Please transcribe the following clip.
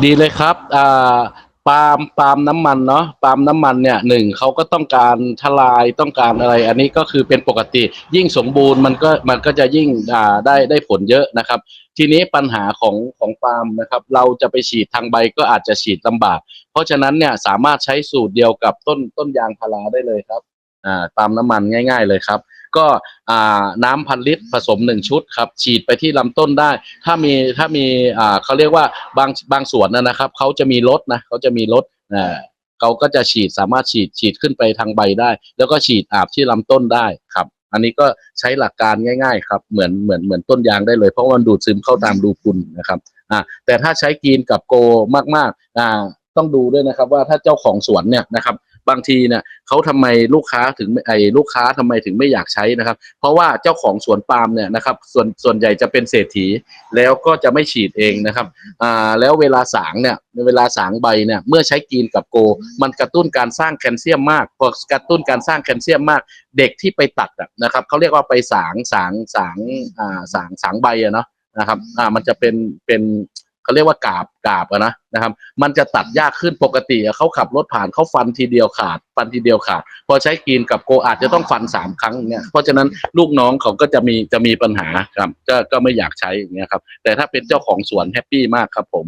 ดีเลยครับอ่าปาล์มปาล์มน้ำมันเนาะปาล์มน้ำมันเนี่ยหนึ่งเขาก็ต้องการทลายต้องการอะไร อันนี้ก็คือเป็นปกติ ยิ่งสมบูรณ์มันก็มันก็จะยิ่งอ่าได้ได้ผลเยอะนะครับ ทีนี้ปัญหาของของปาล์มนะครับ เราจะไปฉีดทางใบก็อาจจะฉีดลำบาก เพราะฉะนั้นเนี่ยสามารถใช้สูตรเดียวกับต้นต้นยางพาราได้เลยครับอ่าปาล์มน้ำมันง่าย ๆ เลยครับ ก็น้ำพันลิตรผสมหนึ่งชุดครับฉีดไปที่ลำต้นได้ ถ้ามีถ้ามีเขาเรียกว่าบางบางสวนนะนะครับเขาจะมีรถนะเขาจะมีรถอ่าเขาก็จะฉีดสามารถฉีดฉีดขึ้นไปทางใบได้ แล้วก็ฉีดอาบที่ลำต้นได้ครับ อันนี้ก็ใช้หลักการง่าย ๆ ครับเหมือนเหมือนเหมือนต้นยางได้เลย เพราะว่ามันดูดซึมเข้าตามรูพุนนะครับอ่าแต่ถ้าใช้กรีนกับโกมากๆอ่าต้องดูด้วยนะครับว่าถ้าเจ้าของสวนเนี่ยนะครับ บางทีเนี่ยเขาทำไมลูกค้าถึงไอ้ลูกค้าทำไมถึงไม่อยากใช้นะครับ เพราะว่าเจ้าของสวนปาล์มเนี่ยนะครับส่วนส่วนใหญ่จะเป็นเศรษฐีแล้วก็จะไม่ฉีดเองนะครับอ่าแล้วเวลาสางเนี่ยเวลาสางใบเนี่ยเมื่อใช้กรีนกับโก มันกระตุ้นการสร้างแคลเซียมมากพอกระตุ้นการสร้างแคลเซียมมาก เด็กที่ไปตัดนะครับเขาเรียกว่าไปสางสางสางอ่าสางสางใบอะเนาะนะครับอ่ามันจะเป็นเป็น เขาเรียกว่ากาบกาบอะนะนะครับ มันจะตัดยากขึ้นปกติเขาขับรถผ่านเขาฟันทีเดียวขาด ฟันทีเดียวขาด พอใช้กีนกับโกอาจจะต้องฟันสามครั้งเนี่ยเพราะฉะนั้นลูกน้องเขาก็จะมีจะมีปัญหาครับก็ก็ไม่อยากใช้อย่างเงี้ยครับ แต่ถ้าเป็นเจ้าของสวนแฮปปี้มากครับผม